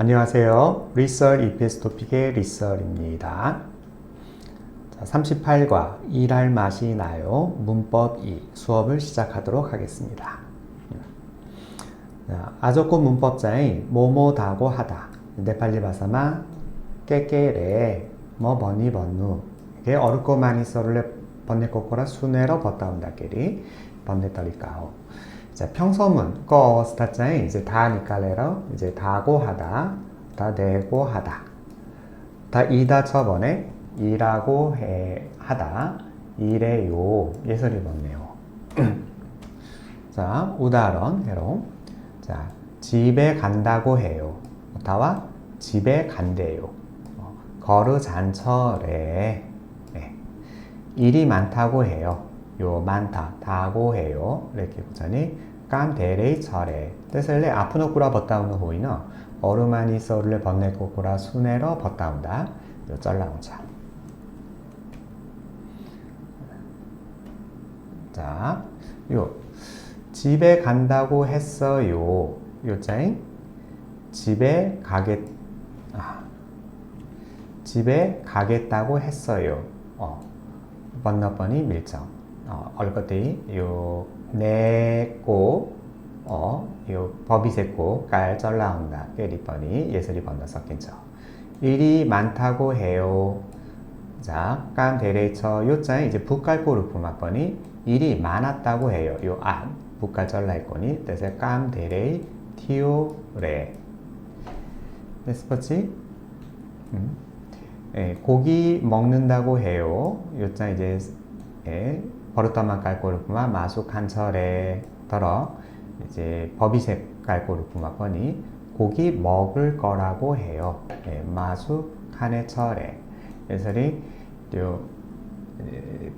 안녕하세요. 리썰 EPS 토픽의 리썰입니다. 자, 38과 일할 맛이 나요. 문법 2 수업을 시작하도록 하겠습니다. 자, 아조코 문법자의 뭐뭐다고 하다. 네팔리 바사마 깨깨레 뭐 버니 번누 이게 어렵고 많이 써를 번네코코라 순회로 버타운다끼리 번네 떨리까오 자, 평소문 거 스타자에 이제 다니까레로 이제 다고 하다, 다 내고 하다, 다 이다 처번에 일하고 해 하다, 일해요 예설이 번네요. 자, 우다런 해로 자 집에 간다고 해요. 다와 집에 간대요. 어, 거르 잔철에 네. 일이 많다고 해요. 요 많다 다고 해요. 이렇게 보자니 깐 대레이 철에 뜻을래 아프노꾸라 벗다우는 호이너 어루마니 서울래 번내꼬꾸라 순애러 벗다운다. 요 쩔라운자. 자, 요 집에 간다고 했어요. 요자인 집에 가겠 아, 집에 가겠다고 했어요. 어, 번너번이 밀정. 어, 얼것들이 요 내고 어, 요 법이 새고 깔 쩔라온다. 깨리번이 예설이 번너 섞인죠. 일이 많다고 해요. 자, 깐 대레처 요자에 이제 북갈고르프 맞번이 일이 많았다고 해요. 요 안, 북갈 쩔라이거니 뜻에 깜 대레이 티오레. 네스퍼치? 음. 예, 고기 먹는다고 해요. 요자 이제 예, 버릇다만 깔고르프마 마수 칸철에 떨어 이제 버비색 깔고르프마 뻔히 고기 먹을 거라고 해요. 예, 마수 칸의 철에. 그래서리 요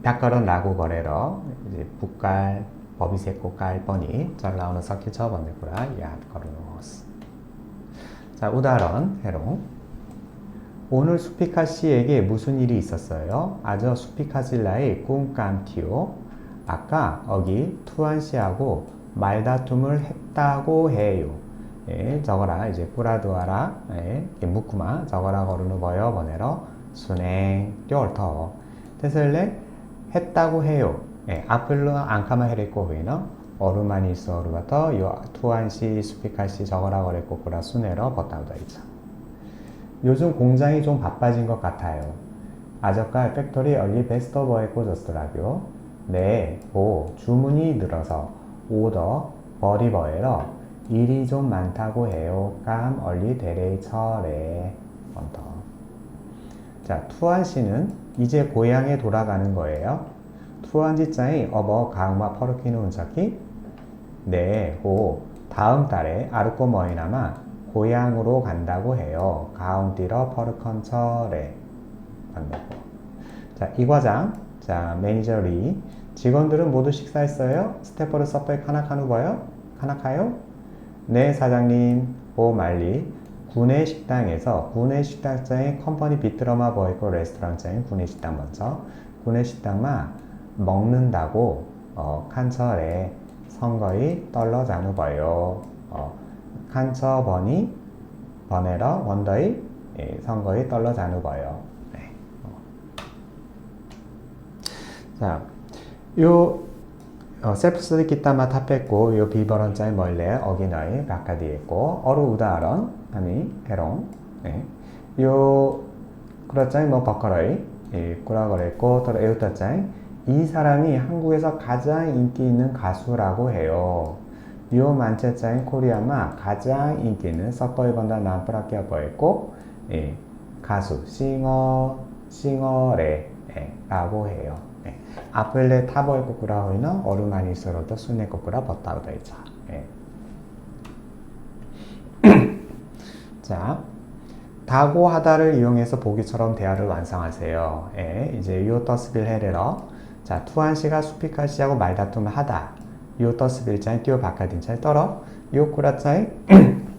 백거런 라고 거래러 이제 북갈 버비색 고깔 뻔히 절 나오는 석기 처번데구라? 야 거르노스 자 우다런 해롱 오늘 수피카 씨에게 무슨 일이 있었어요? 아저 수피카질라의 꿈깜티오 아까 어기 투안 씨하고 말다툼을 했다고 해요. 예, 저거라 이제 꾸라두아라 예, 묵구마 저거라 거르는 거요 번에러 순행 띄얼터 뜻을래 했다고 해요. 예, 앞을로 안카마 헤레코 후이너 어루마니 있어루바터 요 투안 씨 수피카 씨 저거라 거래코 꾸라 순에러 버타우다 있죠. 요즘 공장이 좀 바빠진 것 같아요. 아저까 팩토리 얼리 베스터버에 꽂았더라고요. 네, 오, 주문이 늘어서 오더 버리버에러 일이 좀 많다고 해요. 깜 얼리 데레이 철에 언더. 자, 투안 씨는 이제 고향에 돌아가는 거예요. 투안 지자이 어버 가음마 퍼르키는 운차키 네, 오, 다음 달에 아르코 머이나마 고향으로 간다고 해요. 가운디러 퍼르컨철에 만나고. 자, 이 과장. 자, 매니저 리. 직원들은 모두 식사했어요? 스태퍼를 서프에 카나카누 버요? 카나카요? 네, 사장님. 오 말리. 구내 식당에서 구내 식당장에 컴퍼니 비트러마 버이고 레스토랑장에 구내 식당 먼저 구내 식당마 먹는다고 어, 칸철에 선거이 떨러 자누 버요. 어, 버니 버네러 원더의 예, 선거에 떨러 자누버요. 네. 어. 자, 요 어, 셀프 스디 기타마 타 뺐고 요 비버런자의 멀레 어기너의 바카디 했고 어루 우다런 아니 해롱 네. 요 그렇자이 뭐 버커러이 예, 꾸라거랬고 또 에우타자이 이 사람이 한국에서 가장 인기 있는 가수라고 해요. 요 만체자인 코리아마 가장 인기 있는 서퍼이 번다 남프라키아 버였고 예, 가수 싱어 싱어레 예, 라고 해요. 예. 아플레 타버의 코쿠라 호이는 어루마니 서로도 순네 코쿠라 버타우다 이자. 예. 자, 다고 하다를 이용해서 보기처럼 대화를 완성하세요. 예, 이제 요터스빌 헤레러. 자, 투한 씨가 수피카 씨하고 말다툼을 하다. 요 터스 빌자에 띄워 바카딘차에 떨어 요 쿠라차에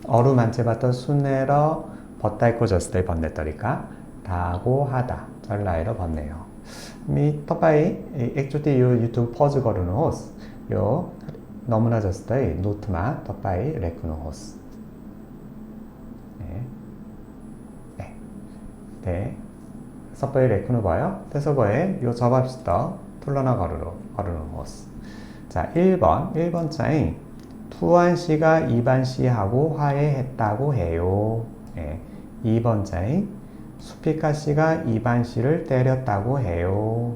어루 만체바터 순내러 버타이코 저스테 번네떠리까 다고 하다 절라이러 번네요 미 터바이 액조티 요 유튜브 퍼즈 거르는 호스 요 너무나 저스테 노트마 터바이 레쿠노 호스 네. 네. 서버에 레크누 봐요. 태서버에 요 접합시다. 툴러나 거르로 거르는 모스. 자, 1번. 1번 차인 투안 씨가 이반 씨하고 화해했다고 해요. 예. 2번 차인 수피카 씨가 이반 씨를 때렸다고 해요.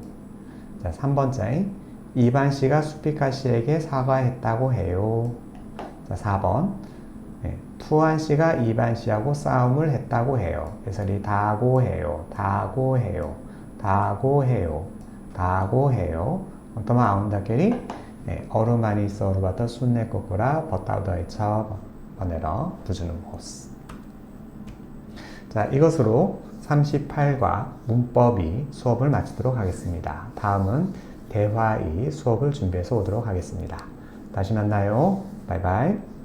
자, 3번 짜인 이반 씨가 수피카 씨에게 사과했다고 해요. 자, 4번. 네, 투한 씨가 이반 씨하고 싸움을 했다고 해요. 그래서 이 다고 해요. 다고 해요. 다고 해요. 다고 해요. 어떤 아운다끼리 네, 어루마니 서르바터 순내 꼬꾸라 버타우더의 쳐 번에러 부주는 모스. 자, 이것으로 38과 문법이 수업을 마치도록 하겠습니다. 다음은 대화의 수업을 준비해서 오도록 하겠습니다. 다시 만나요. 바이바이.